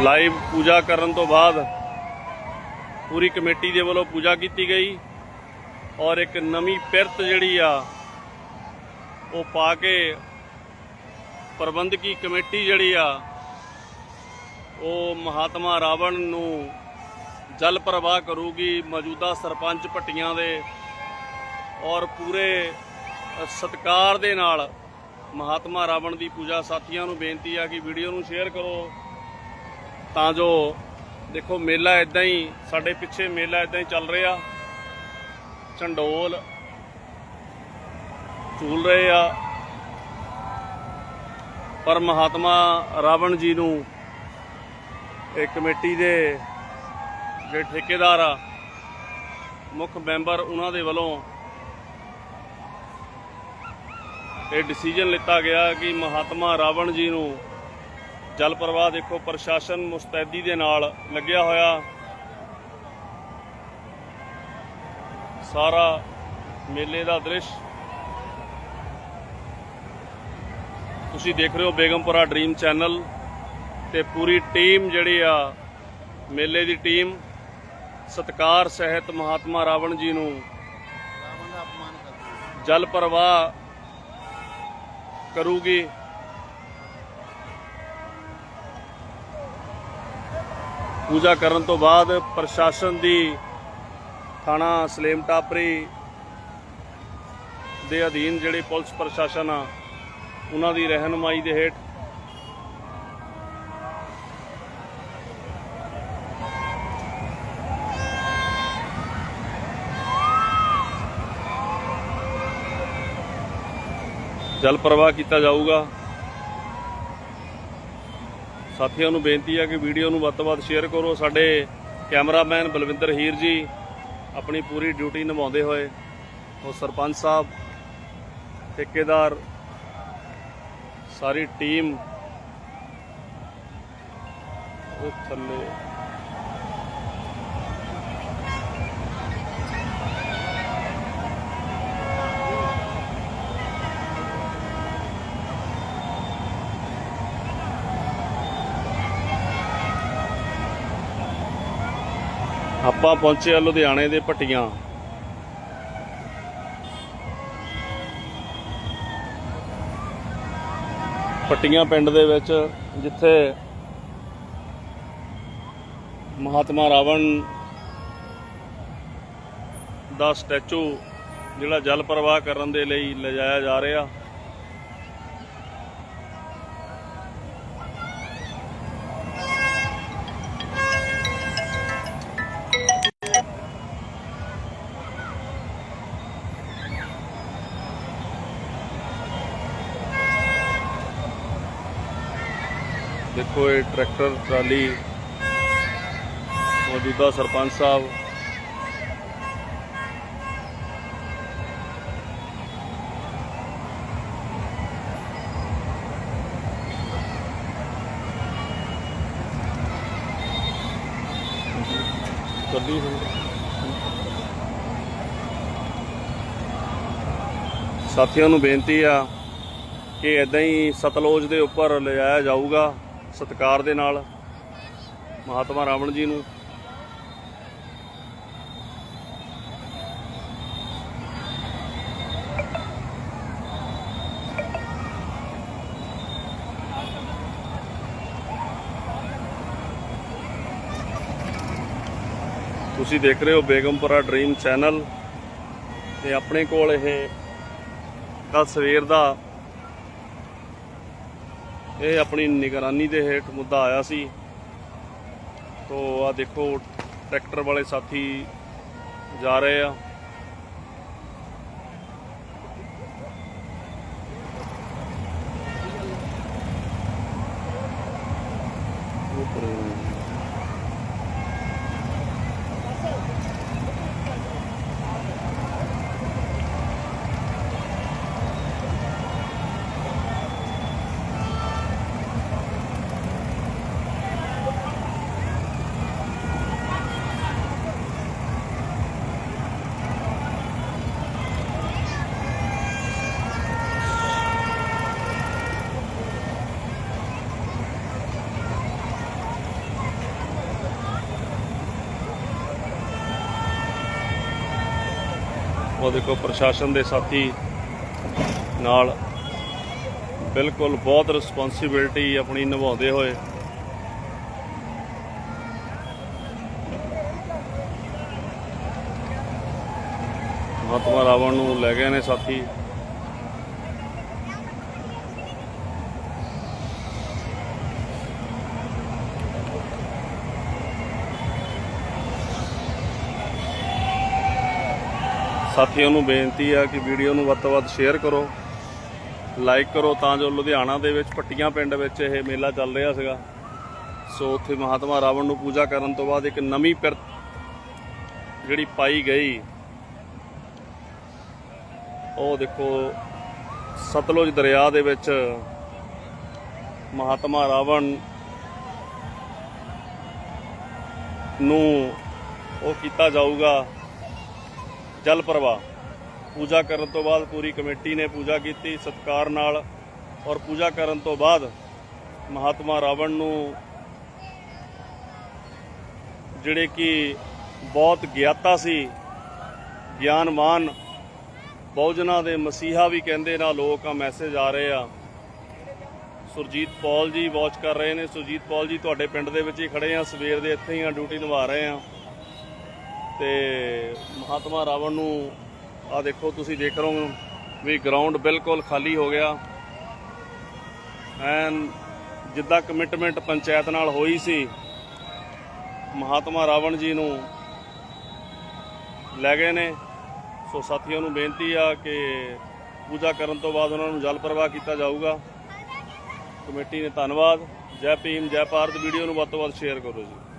Live ਪੂਜਾ ਕਰਨ ਤੋਂ ਬਾਅਦ ਪੂਰੀ ਕਮੇਟੀ ਦੇ ਵੱਲੋਂ ਪੂਜਾ ਕੀਤੀ ਗਈ ਔਰ ਇੱਕ ਨਵੀਂ ਪਿਰਤ ਜਿਹੜੀ ਆ, ਉਹ ਪਾ ਕੇ ਪ੍ਰਬੰਧਕੀ ਕਮੇਟੀ ਜਿਹੜੀ ਆ, ਉਹ ਮਹਾਤਮਾ ਰਾਵਣ ਨੂੰ ਜਲ ਪ੍ਰਵਾਹ ਕਰੂਗੀ, ਮੌਜੂਦਾ ਸਰਪੰਚ ਪੱਟੀਆਂ ਦੇ ਔਰ ਪੂਰੇ ਸਤਕਾਰ ਦੇ ਨਾਲ ਮਹਾਤਮਾ ਰਾਵਣ ਦੀ ਪੂਜਾ ਸਾਥੀਆਂ ਨੂੰ ਬੇਨਤੀ ਆ ਕਿ ਵੀਡੀਓ ਨੂੰ ਸ਼ੇਅਰ ਕਰੋ। ਤਾਂ ਜੋ ਦੇਖੋ ਮੇਲਾ ਇਦਾਂ ਹੀ, ਸਾਡੇ ਪਿੱਛੇ ਮੇਲਾ ਇਦਾਂ ਹੀ ਚੱਲ ਰਿਹਾ। ਝੰਡੋਲ ਝੂਲ ਰਹੇ ਆ। ਪਰ ਮਹਾਤਮਾ ਰਾਵਣ ਜੀ ਨੂੰ ਇਹ ਕਮੇਟੀ ਦੇ ਜਿਹੜੇ ਠੇਕੇਦਾਰ ਆ, ਮੁੱਖ ਮੈਂਬਰ ਉਹਨਾਂ ਦੇ ਵੱਲੋਂ ਇਹ ਡਿਸੀਜਨ ਲਿੱਤਾ ਗਿਆ ਕਿ ਮਹਾਤਮਾ ਰਾਵਣ ਜੀ ਨੂੰ ਜਲ ਪ੍ਰਵਾਹ ਦੇਖੋ, ਪ੍ਰਸ਼ਾਸਨ ਮੁਸਤੈਦੀ ਦੇ ਨਾਲ ਲੱਗਿਆ ਹੋਇਆ। ਸਾਰਾ ਮੇਲੇ ਦਾ ਦ੍ਰਿਸ਼। ਤੁਸੀਂ ਦੇਖ ਰਹੇ ਹੋ ਬੇਗਮਪੁਰਾ ਡ੍ਰੀਮ ਚੈਨਲ ਤੇ ਪੂਰੀ ਟੀਮ ਜਿਹੜੀ ਆ, ਮੇਲੇ ਦੀ ਟੀਮ, ਸਤਕਾਰ ਸਹਿਤ ਮਹਾਤਮਾ ਰਾਵਣ ਜੀ ਨੂੰ ਜਲ ਪ੍ਰਵਾਹ ਕਰੂਗੀ। ਪੂਜਾ ਕਰਨ ਤੋਂ ਬਾਅਦ ਪ੍ਰਸ਼ਾਸਨ ਦੀ ਥਾਣਾ ਸਲੇਮ ਟਾਪਰੀ ਦੇ ਅਧੀਨ ਜਿਹੜੇ ਪੁਲਿਸ ਪ੍ਰਸ਼ਾਸਨ ਆ, ਉਹਨਾਂ ਦੀ ਰਹਿਨੁਮਾਈ ਦੇ ਹੇਠ ਜਲ ਪ੍ਰਵਾਹ ਕੀਤਾ ਜਾਊਗਾ। ਸਾਥੀਆਂ ਨੂੰ ਬੇਨਤੀ ਹੈ ਕਿ ਵੀਡੀਓ ਨੂੰ ਵੱਧ ਤੋਂ ਵੱਧ ਸ਼ੇਅਰ ਕਰੋ। ਸਾਡੇ ਕੈਮਰਾਮੈਨ ਬਲਵਿੰਦਰ ਹੀਰ ਜੀ ਆਪਣੀ ਪੂਰੀ ਡਿਊਟੀ ਨਿਭਾਉਂਦੇ ਹੋਏ, ਉਹ ਸਰਪੰਚ ਸਾਹਿਬ, ਠੇਕੇਦਾਰ, ਸਾਰੀ ਟੀਮ, ਉਹ ਥੱਲੇ ਆਪਾਂ ਪਹੁੰਚੇ ਆ ਲੁਧਿਆਣੇ ਦੇ ਭੱਟੀਆਂ ਭੱਟੀਆਂ ਪਿੰਡ ਦੇ ਵਿੱਚ, ਜਿੱਥੇ ਮਹਾਤਮਾ ਰਾਵਣ ਦਾ ਸਟੈਚੂ ਜਿਹੜਾ ਜਲ ਪ੍ਰਵਾਹ ਕਰਨ ਦੇ ਲਈ ਲਿਜਾਇਆ ਜਾ ਰਿਹਾ। ਦੇਖੋ ਇਹ ਟਰੈਕਟਰ, ਟਰਾਲੀ, ਮੌਜੂਦਾ ਸਰਪੰਚ ਸਾਹਿਬ। ਕੱਢੀ ਸਾਥੀਆਂ ਨੂੰ ਬੇਨਤੀ ਆ ਕਿ ਇਦਾਂ ਹੀ ਸਤਲੁਜ ਦੇ ਉੱਪਰ ਲਿਜਾਇਆ ਜਾਊਗਾ। ਸਤਕਾਰ ਦੇ ਨਾਲ ਮਹਾਤਮਾ ਰਾਵਣ ਜੀ ਨੂੰ ਤੁਸੀਂ ਦੇਖ ਰਹੇ ਹੋ ਬੇਗਮਪੁਰਾ ਡ੍ਰੀਮ ਚੈਨਲ ਤੇ ਆਪਣੇ ਕੋਲ ਇਹ ਕੱਲ ਸਵੇਰ ਦਾ ਇਹ ਆਪਣੀ ਨਿਗਰਾਨੀ ਦੇ ਹੇਠ ਮੁੱਦਾ ਆਇਆ ਸੀ। ਤੋ ਆ ਦੇਖੋ, ਟਰੈਕਟਰ ਵਾਲੇ ਸਾਥੀ ਜਾ ਰਹੇ ਆ। ਉਹ ਉਹ ਦੇਖੋ ਪ੍ਰਸ਼ਾਸਨ ਦੇ ਸਾਥੀ ਨਾਲ ਬਿਲਕੁਲ ਬਹੁਤ ਰਿਸਪੌਂਸਿਬਿਲਟੀ ਆਪਣੀ ਨਿਭਾਉਂਦੇ ਹੋਏ। ਮਹਾਤਮਾ ਰਾਵਣ ਨੂੰ ਲੈ ਗਏ ਨੇ ਸਾਥੀ। ਸਾਥੀਆਂ ਨੂੰ ਬੇਨਤੀ ਆ ਕਿ ਵੀਡੀਓ ਨੂੰ ਵੱਧ ਤੋਂ ਵੱਧ ਸ਼ੇਅਰ ਕਰੋ ਲਾਈਕ ਕਰੋ ਤਾਂ ਜੋ ਲੁਧਿਆਣਾ ਦੇ ਵਿੱਚ ਪੱਟੀਆਂ ਪਿੰਡ ਵਿੱਚ ਇਹ ਮੇਲਾ ਚੱਲ ਰਿਹਾ ਸੀਗਾ। ਸੋ ਉੱਥੇ ਮਹਾਤਮਾ ਰਾਵਣ ਨੂੰ ਪੂਜਾ ਕਰਨ ਤੋਂ ਬਾਅਦ ਇੱਕ ਨਵੀਂ ਪਿਰ ਜਿਹੜੀ ਪਾਈ ਗਈ, ਉਹ ਦੇਖੋ ਸਤਲੁਜ ਦਰਿਆ ਦੇ ਵਿੱਚ ਮਹਾਤਮਾ ਰਾਵਣ ਨੂੰ ਉਹ ਕੀਤਾ ਜਾਊਗਾ। ਜਲ ਪ੍ਰਵਾਹ। ਪੂਜਾ ਕਰਨ ਤੋਂ ਬਾਅਦ ਪੂਰੀ ਕਮੇਟੀ ਨੇ ਪੂਜਾ ਕੀਤੀ, ਸਤਕਾਰ ਨਾਲ ਔਰ ਪੂਜਾ ਕਰਨ ਤੋਂ ਬਾਅਦ ਮਹਾਤਮਾ ਰਾਵਣ ਨੂੰ ਜਿਹੜੇ ਕਿ ਬਹੁਤ ਗਿਆਤਾ ਸੀ ਗਿਆਨਵਾਨ ਬਹੁਜਨਾਂ ਦੇ ਮਸੀਹਾ ਵੀ ਕਹਿੰਦੇ ਨਾ ਲੋਕ ਆ ਮੈਸੇਜ ਆ ਰਹੇ ਆ। ਸੁਰਜੀਤ ਪੌਲ ਜੀ ਵਾਚ ਕਰ ਰਹੇ ਨੇ। ਸੁਰਜੀਤ ਪੌਲ ਜੀ, ਤੁਹਾਡੇ ਪਿੰਡ ਦੇ ਵਿੱਚ ਹੀ ਖੜੇ ਆ, ਸਵੇਰ ਦੇ ਇੱਥੇ ਹੀ ਆ ਡਿਊਟੀ ਨਿਭਾ ਰਹੇ ਆ। ਤੇ ਮਹਾਤਮਾ ਰਾਵਣ ਨੂੰ ਆ ਦੇਖੋ, ਤੁਸੀਂ ਦੇਖ ਰਹੇ ਹੋ ਵੀ ਗਰਾਊਂਡ ਬਿਲਕੁਲ ਖਾਲੀ ਹੋ ਗਿਆ। ਐਨ ਜਿੱਦਾਂ ਕਮਿਟਮੈਂਟ ਪੰਚਾਇਤ ਨਾਲ ਹੋਈ ਸੀ, ਮਹਾਤਮਾ ਰਾਵਣ ਜੀ ਨੂੰ ਲੈ ਗਏ ਨੇ। ਸੋ ਸਾਥੀਆਂ ਨੂੰ ਬੇਨਤੀ ਆ ਕਿ ਪੂਜਾ ਕਰਨ ਤੋਂ ਬਾਅਦ ਉਹਨਾਂ ਨੂੰ ਜਲ ਪ੍ਰਵਾਹ ਕੀਤਾ ਜਾਊਗਾ। ਕਮੇਟੀ ਨੇ ਧੰਨਵਾਦ। ਜੈ ਭੀਮ, ਜੈ ਭਾਰਤ। ਵੀਡੀਓ ਨੂੰ ਵੱਧ ਤੋਂ ਵੱਧ ਸ਼ੇਅਰ ਕਰੋ ਜੀ।